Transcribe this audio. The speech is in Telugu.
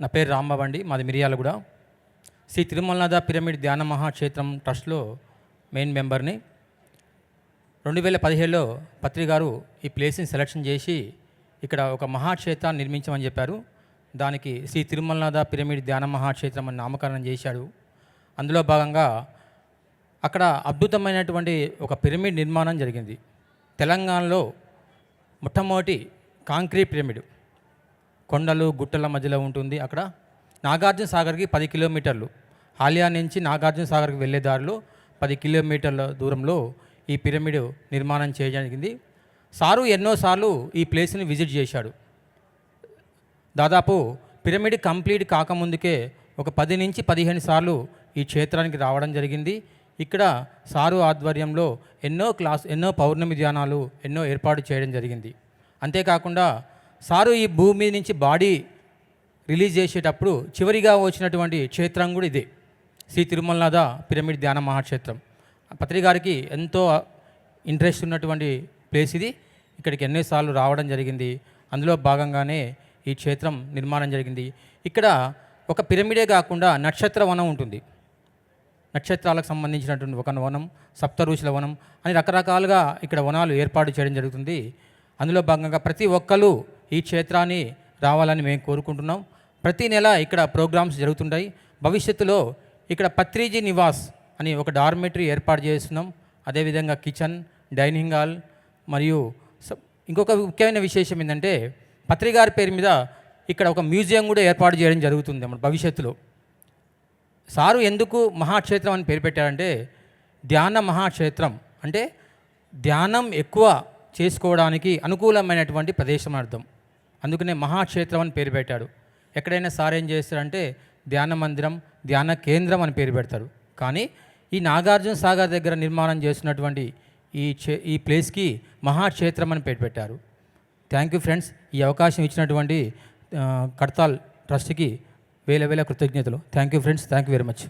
నా పేరు రాంబాబండి మాది మిరియాలగూడ. శ్రీ తిరుమలనాథ పిరమిడ్ ధ్యాన మహాక్షేత్రం ట్రస్ట్లో మెయిన్ మెంబర్ని. రెండు వేల పదిహేడులో పత్రి గారు ఈ ప్లేస్ని సెలక్షన్ చేసి ఇక్కడ ఒక మహాక్షేత్రాన్ని నిర్మించమని చెప్పారు. దానికి శ్రీ తిరుమలనాథ పిరమిడ్ ధ్యాన మహాక్షేత్రం అని నామకరణం చేశాడు అందులో భాగంగా అక్కడ అద్భుతమైనటువంటి ఒక పిరమిడ్ నిర్మాణం జరిగింది. తెలంగాణలో మొట్టమొదటి కాంక్రీట్ పిరమిడ్. కొండలు గుట్టల మధ్యలో ఉంటుంది. అక్కడ నాగార్జున సాగర్కి పది కిలోమీటర్లు. హాలియా నుంచి నాగార్జున సాగర్కి వెళ్ళే దారిలో పది కిలోమీటర్ల దూరంలో ఈ పిరమిడ్ నిర్మాణం చేయడానికి జరిగింది సారు ఎన్నోసార్లు ఈ ప్లేస్ని విజిట్ చేశాడు. దాదాపు పిరమిడ్ కంప్లీట్ కాకముందుకే ఒక పది నుంచి పదిహేను సార్లు ఈ క్షేత్రానికి రావడం జరిగింది. ఇక్కడ సారు ఆధ్వర్యంలో ఎన్నో క్లాస్ ఎన్నో పౌర్ణమి ధ్యానాలు ఎన్నో ఏర్పాటు చేయడం జరిగింది. అంతేకాకుండా సారు ఈ భూమి నుంచి బాడీ రిలీజ్ చేసేటప్పుడు చివరిగా వచ్చినటువంటి క్షేత్రం కూడా ఇదే. శ్రీ తిరుమలనాథ పిరమిడ్ ధ్యాన మహాక్షేత్రం. పత్రి గారికి ఎంతో ఇంట్రెస్ట్ ఉన్నటువంటి ప్లేస్ ఇది. ఇక్కడికి ఎన్నోసార్లు రావడం జరిగింది. అందులో భాగంగానే ఈ క్షేత్రం నిర్మాణం జరిగింది. ఇక్కడ ఒక పిరమిడే కాకుండా నక్షత్ర వనం ఉంటుంది. నక్షత్రాలకు సంబంధించినటువంటి ఒక వనం సప్త వనం అని రకరకాలుగా ఇక్కడ వనాలు ఏర్పాటు చేయడం జరుగుతుంది. అందులో భాగంగా ప్రతి ఒక్కరు ఈ క్షేత్రాన్ని రావాలని మేము కోరుకుంటున్నాం. ప్రతి నెల ఇక్కడ ప్రోగ్రామ్స్ జరుగుతుంటాయి. భవిష్యత్తులో ఇక్కడ పత్రిజీ నివాస్ అని ఒక డార్మెటరీ ఏర్పాటు చేస్తున్నాం. అదేవిధంగా కిచెన్ డైనింగ్ హాల్ మరియు ఇంకొక ముఖ్యమైన విశేషం ఏంటంటే పత్రికారి పేరు మీద ఇక్కడ ఒక మ్యూజియం కూడా ఏర్పాటు చేయడం జరుగుతుంది అన్నమాట భవిష్యత్తులో. సారు ఎందుకు మహాక్షేత్రం అని పేరు పెట్టారంటే ధ్యాన మహాక్షేత్రం అంటే ధ్యానం ఎక్కువ చేసుకోవడానికి అనుకూలమైనటువంటి ప్రదేశం అర్థం. అందుకనే మహాక్షేత్రం అని పేరు పెట్టాడు. ఎక్కడైనా సార్ ఏం చేస్తారంటే ధ్యాన మందిరం ధ్యాన కేంద్రం అని పేరు పెడతారు. కానీ ఈ నాగార్జున సాగర్ దగ్గర నిర్మాణం చేస్తున్నటువంటి ఈ చే ఈ ప్లేస్కి మహాక్షేత్రం అని పేరు పెట్టారు. థ్యాంక్ యూ ఫ్రెండ్స్ ఈ అవకాశం ఇచ్చినటువంటి కడతాల్ ట్రస్ట్కి వేల వేల కృతజ్ఞతలు. Thank you friends thank you very much.